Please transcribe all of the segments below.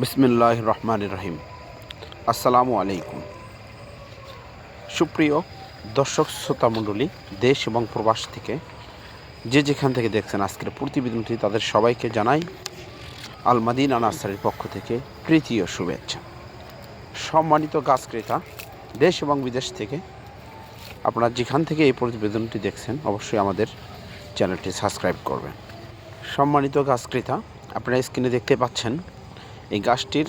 বিসমিল্লাহ রহমান রহিম আসসালামু আলাইকুম। সুপ্রিয় দর্শক শ্রোতা মণ্ডলী, দেশ এবং প্রবাস থেকে যে যেখান থেকে দেখছেন আজকের প্রতিবেদনটি, তাদের সবাইকে জানাই আলমাদিনা নার্সারির পক্ষ থেকে ও শুভেচ্ছা। সম্মানিত গাছ ক্রেতা, দেশ এবং বিদেশ থেকে আপনারা যেখান থেকে এই প্রতিবেদনটি দেখছেন, অবশ্যই আমাদের চ্যানেলটি সাবস্ক্রাইব করবেন। সম্মানিত গাছ ক্রেতা, আপনারা স্ক্রিনে দেখতে পাচ্ছেন এই গাছটির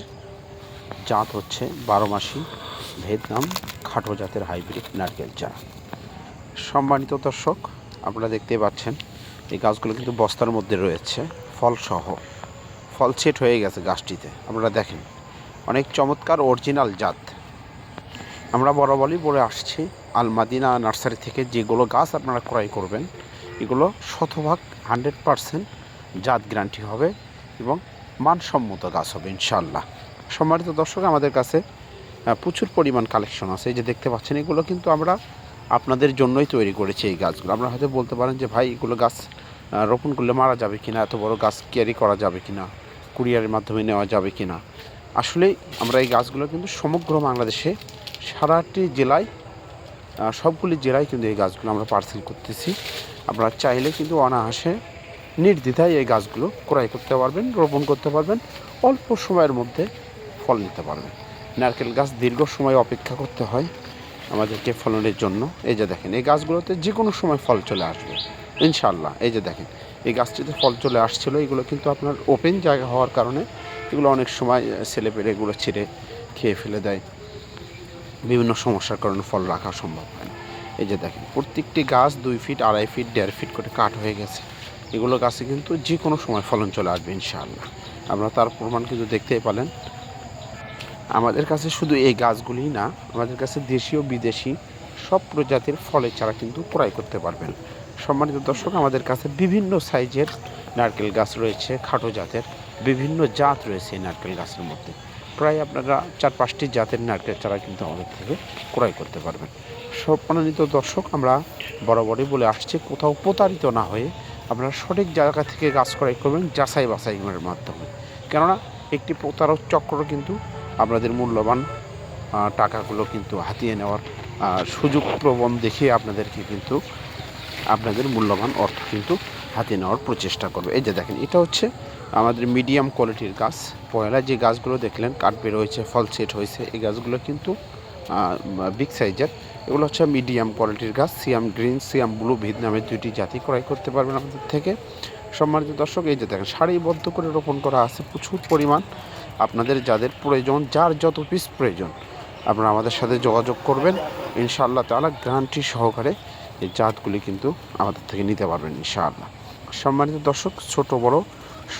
জাত হচ্ছে বারো মাসি ভিয়েতনাম খাটো জাতের হাইব্রিড নারকেল চারা। সম্মানিত দর্শক, আপনারা দেখতে পাচ্ছেন, এই গাছগুলো কিন্তু বস্তার মধ্যে রয়েছে, ফলসহ। ফল সেট হয়ে গেছে গাছটিতে, আপনারা দেখেন। অনেক চমৎকার অরিজিনাল জাত। আমরা বরাবরই বলে আসছি, আলমাদিনা নার্সারি থেকে যেগুলো গাছ আপনারা ক্রয় করবেন, এগুলো শতভাগ হান্ড্রেড পারসেন্ট জাত গ্যারান্টি হবে এবং মানসম্মত গাছ হবে ইনশাল্লাহ সম্মানিত দর্শক, আমাদের কাছে প্রচুর পরিমাণ কালেকশন আছে। এই যে দেখতে পাচ্ছেন, এগুলো কিন্তু আমরা আপনাদের জন্যই তৈরি করেছি এই গাছগুলো। আমরা হয়তো বলতে পারেন যে, ভাই, এগুলো গাছ রোপণ করলে মারা যাবে কিনা? এত বড় গাছ ক্যারি করা যাবে কিনা? কুরিয়ারের মাধ্যমে নেওয়া যাবে কিনা? আসলেই আমরা এই গাছগুলো কিন্তু সমগ্র বাংলাদেশে, সারাটি জেলায় সবগুলি জেলায় কিন্তু এই গাছগুলো আমরা পার্সেল করতেছি। আপনারা চাইলে কিন্তু অনায়াসে নির্দ্বিধায় এই গাছগুলো ক্রয় করতে পারবেন, রোপণ করতে পারবেন, অল্প সময়ের মধ্যে ফল নিতে পারবেন। নারকেল গাছ দীর্ঘ সময় অপেক্ষা করতে হয় আমাদেরকে ফলনের জন্য। এই যে দেখেন, এই গাছগুলোতে যে কোনো সময় ফল চলে আসবে ইনশাল্লাহ এই যে দেখেন, এই গাছটিতে ফল চলে আসছিল, এগুলো কিন্তু আপনার ওপেন জায়গা হওয়ার কারণে এগুলো অনেক সময় ছেলে পেলে এগুলো ছিঁড়ে খেয়ে ফেলে দেয়। বিভিন্ন সমস্যার কারণে ফল রাখা সম্ভব হয় না। এই যে দেখেন, প্রত্যেকটি গাছ দুই ফিট আড়াই ফিট দেড় ফিট করে কাট হয়ে গেছে। এগুলো গাছে কিন্তু যে কোনো সময় ফলন চলে আসবে, ইনশাআল্লাহ। আমরা তার প্রমাণ কিন্তু দেখতেই পেলেন। আমাদের কাছে শুধু এই গাছগুলিই না, আমাদের কাছে দেশীয়, বিদেশি সব প্রজাতির ফলের চারা কিন্তু ক্রয় করতে পারবেন। সম্মানিত দর্শক, আমাদের কাছে বিভিন্ন সাইজের নারকেল গাছ রয়েছে, খাটো জাতের, বিভিন্ন জাত রয়েছে এই নারকেল গাছের মধ্যে। প্রায় আপনারা চার পাঁচটি জাতের নারকেল চারা কিন্তু আমাদের থেকে ক্রয় করতে পারবেন। সম্মানিত দর্শক, আমরা বরাবরই বলে আসছি, কোথাও প্রতারিত না হয়ে আপনারা সঠিক জায়গা থেকে গাছ ক্রয় করবেন যাচাই বাছাইয়ের মাধ্যমে। কেননা একটি প্রতারক চক্র কিন্তু আপনাদের মূল্যবান টাকাগুলো কিন্তু হাতিয়ে নেওয়ার সুযোগ প্রবণ দেখিয়ে আপনাদেরকে কিন্তু আপনাদের মূল্যবান অর্থ কিন্তু হাতিয়ে নেওয়ার প্রচেষ্টা করবে। এই যে দেখেন, এটা হচ্ছে আমাদের মিডিয়াম কোয়ালিটির গাছ। পয়লা যে গাছগুলো দেখলেন, কাঠ বের হয়েছে, ফল সেট হয়েছে, এই গাছগুলো কিন্তু বিগ সাইজের। এগুলো হচ্ছে মিডিয়াম কোয়ালিটির গাছ সিয়াম গ্রিন সিয়াম ব্লু ভিদ নামের দুইটি জাতি ক্রয় করতে পারবেন আমাদের থেকে। সম্মানিত দর্শক, এই যে দেখেন, সারিবদ্ধ করে রোপণ করা আছে প্রচুর পরিমাণ। আপনাদের যাদের প্রয়োজন, যার যত পিস প্রয়োজন, আপনারা আমাদের সাথে যোগাযোগ করবেন। ইনশাআল্লাহ তাআলা গ্যারান্টি সহকারে এই জাতগুলি কিন্তু আমাদের থেকে নিতে পারবেন ইনশাআল্লাহ। সম্মানিত দর্শক, ছোট বড়,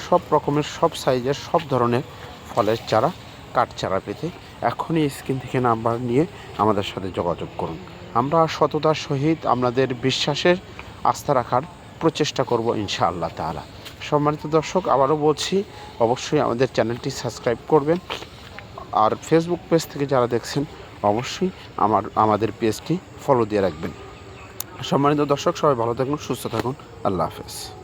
সব রকমের, সব সাইজের সব ধরনের ফলের চারা কাঠ চারা পেতে এখনই স্ক্রিন থেকে নাম্বার নিয়ে আমাদের সাথে যোগাযোগ করুন। আমরা সততার সহিত আপনাদের বিশ্বাসের আস্থা রাখার প্রচেষ্টা করব ইনশাআল্লাহ তাআলা। সম্মানিত দর্শক, আবারও বলছি, অবশ্যই আমাদের চ্যানেলটি সাবস্ক্রাইব করবেন। আর ফেসবুক পেজ থেকে যারা দেখছেন, অবশ্যই আমার, আমাদের পেজটি ফলো দিয়ে রাখবেন। সম্মানিত দর্শক, সবাই ভালো থাকুন, সুস্থ থাকুন। আল্লাহ হাফেজ।